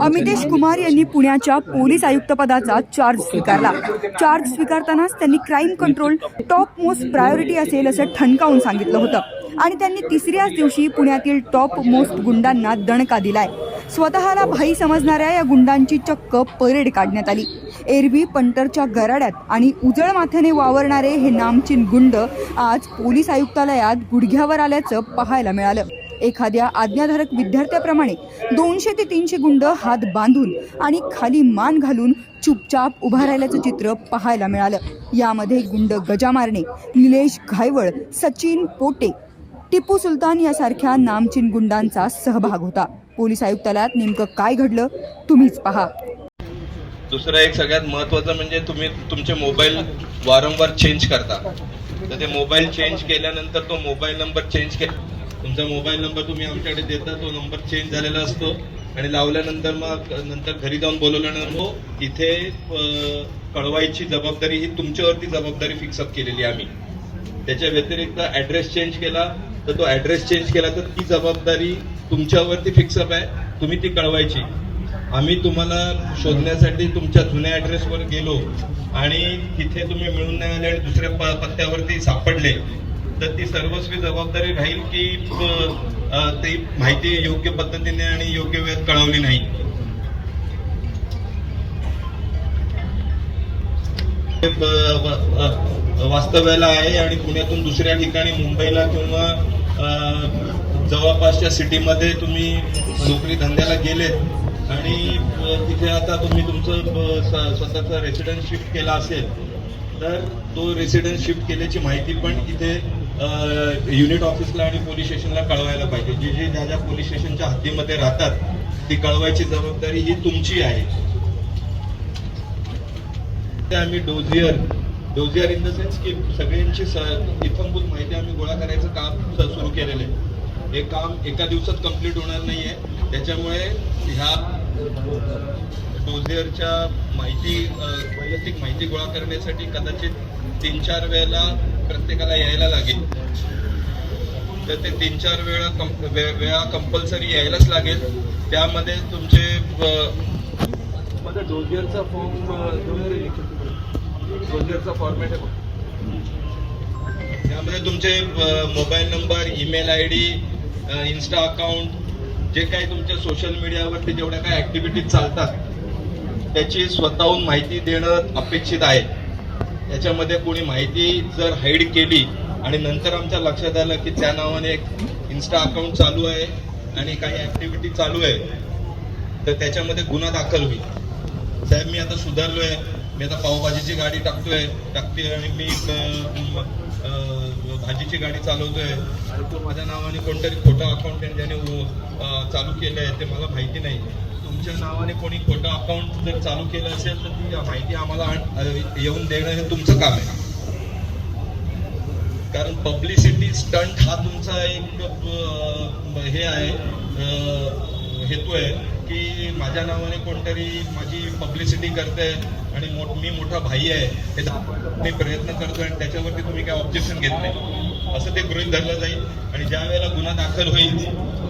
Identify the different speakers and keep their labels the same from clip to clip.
Speaker 1: अमितेश कुमार यांनी पुण्याच्या पोलीस आयुक्तपदाचा चार्ज स्वीकारला. चार्ज स्वीकारतानाच त्यांनी crime control top most priority असेल असं ठणकावून सांगितलं होतं. आणि त्यांनी तिसऱ्याच दिवशी पुण्यातील टॉप मोस्ट गुंडांना दणका दिलाय. स्वतःला भाई समजणाऱ्या या गुंडांची चक्क परेड काढण्यात आली. एरवी पंटरच्या गराड्यात आणि उजळ माथ्याने वावरणारे हे नामचीन गुंड आज पोलीस आयुक्तालयात गुडघ्यावर आल्याचं पाहायला मिळालं. एखाद्या आज्ञाधारक विद्यार्थ्याप्रमाणे दोनशे ते तीनशे गुंड हात बांधून आणि खाली मान घालून चुपचाप उभा राहिल्याचं चित्र पाहायला मिळालं. यामध्ये गुंड गजा मारणे निलेश घायवळ सचिन पोटे टिपू सुलतान यासारख्या नामचीन गुंडांचा सहभाग होता. पोलीस आयुक्तालयात नेमकं काय घडलं तुम्हीच पहा.
Speaker 2: दुसरं एक सगळ्यात महत्वाचं म्हणजे तुम्ही तुमचे मोबाईल वारंवार चेंज करता. तर ते मोबाईल चेंज केल्यानंतर तो मोबाईल नंबर चेंज केला तुमचा मोबाईल नंबर तुम्ही आमच्याकडे देता तो नंबर चेंज झालेला असतो. आणि लावल्यानंतर मग नंतर घरी जाऊन बोलवल्यानंतर तो इथे कळवायची जबाबदारी ही तुमच्यावरती जबाबदारी फिक्सअप केलेली आहे आम्ही. त्याच्या व्यतिरिक्त ॲड्रेस चेंज केला तर तो ॲड्रेस चेंज केला तर ती जबाबदारी तुमच्यावरती फिक्सअप आहे. तुम्ही ती कळवायची. आम्ही तुम्हाला शोधण्यासाठी तुमच्या जुन्या ॲड्रेसवर गेलो आणि तिथे तुम्ही मिळून नाही आले आणि दुसऱ्या प- पत्त्यावरती सापडले. तर ती सर्वस्वी जबाबदारी राहील की ते माहिती योग्य पद्धतीने आणि योग्य वेळेत कळवली नाही? ते वास्तव्याला आहे आणि पुण्यातून दुसऱ्या ठिकाणी मुंबईला किंवा जवळपासच्या सिटीमध्ये तुम्ही नोकरी धंद्याला गेलेत आणि तिथे आता तुम्ही तुमचं स्वतःचा रेसिडेन्स शिफ्ट केला असेल तर तो रेसिडेन्स शिफ्ट केल्याची माहिती पण इथे युनिट ऑफिसला आणि पोलीस स्टेशनला कळवायला पाहिजे. जे जे ज्या ज्या पोलीस स्टेशनच्या हद्दीमध्ये राहतात ती कळवायची जबाबदारी ही तुमची आहे. ते आम्ही dossier dossier in the sense की सगळ्यांची इथंभूत माहिती आम्ही गोळा करायचं काम सुरू केलेलं आहे. हे काम एका दिवसात कंप्लीट होणार नाहीये. त्याच्यामुळे ह्या डोझियरच्या माहिती वैयक्तिक माहिती गोळा करण्यासाठी कदाचित तीन चार वेळेला प्रत्येकाला यायला लागेल. तर ते तीन चार वेळा कं- वे- वेळा कंपल्सरी यायलाच लागेल. त्यामध्ये तुमचे माझा डोझियरचा फॉर्म डोझियरचा फॉर्मॅट आहे. त्यामध्ये तुमचे mobile number email I D insta account जे काही तुमच्या सोशल मीडियावरती जेवढ्या काही ऍक्टिव्हिटीज चालतात त्याची स्वतःहून माहिती देणं अपेक्षित आहे. याच्यामध्ये कोणी माहिती जर हाईड केली आणि नंतर आमच्या लक्षात आलं की त्या नावाने एक इन्स्टा अकाउंट चालू आहे आणि काही ऍक्टिव्हिटी चालू आहे तर त्याच्यामध्ये गुन्हा दाखल होईल. साहेब मी आता सुधारलो आहे मी आता पावभाजीची गाडी टाकतोय. टाकते आणि मी भाजीची गाडी चालवतोय. आणि तो माझ्या नावाने कोणतरी खोटं अकाउंट ज्याने चालू केलं आहे ते मला माहिती नाही. तुमच्या नावाने कोणी खोटं अकाउंट जर चालू केलं असेल तर ती माहिती आम्हाला येऊन देणं हे तुमचं काम आहे. कारण पब्लिसिटी स्टंट हा तुमचा एक हे आहे हेतू आहे की माझ्या नावाने कोणतरी माझी पब्लिसिटी करते आणि मोठ मी मोठा भाई आहे हे मी प्रयत्न करतो आणि त्याच्यावरती तुम्ही काय ऑब्जेक्शन घेत नाही. असं ते गृहित धरलं जाईल आणि ज्या वेळेला गुन्हा दाखल होईल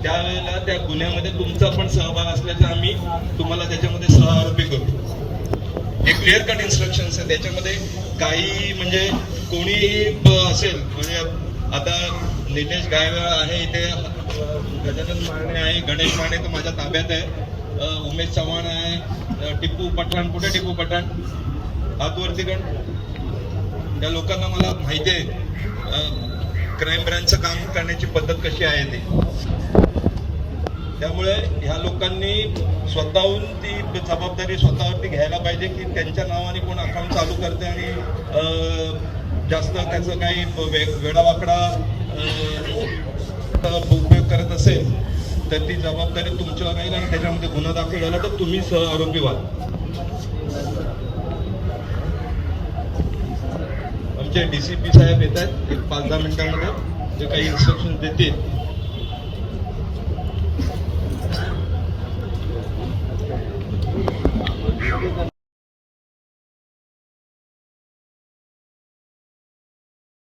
Speaker 2: त्यावेळेला त्या गुन्ह्यामध्ये तुमचा पण सहभाग असल्याचा आम्ही तुम्हाला त्याच्यामध्ये सहआरोपी करू. हे क्लिअर कट इन्स्ट्रक्शन्स आहे त्याच्यामध्ये काही म्हणजे कोणीही ब- असेल म्हणजे आता निलेश गायवाळ आहे इथे गजानन माने आहे गणेश मारणे तर माझ्या ताब्यात आहे. उमेश चव्हाण आहे अ, टिपू पठाण कुठे टिपू पठाण? हातवरती गण त्या लोकांना मला माहिती आहे. क्राईम ब्रँचचं काम करण्याची पद्धत कशी आहे ती? त्यामुळे ह्या लोकांनी स्वतःहून ती जबाबदारी स्वतःवरती घ्यायला पाहिजे की त्यांच्या नावाने कोण अकाउंट चालू करते आणि जास्त त्याचं काही वे- वेडावाकडा उपयोग करत असेल तर ती जबाबदारी तुमच्यावर राहील आणि त्याच्यामध्ये गुन्हा दाखल झाला तर तुम्ही सह आरोपी व्हाल आमचे डी सी पी साहेब येत आहेत एक पाच दहा मिनिटांमध्ये जे काही इन्स्ट्रक्शन देतील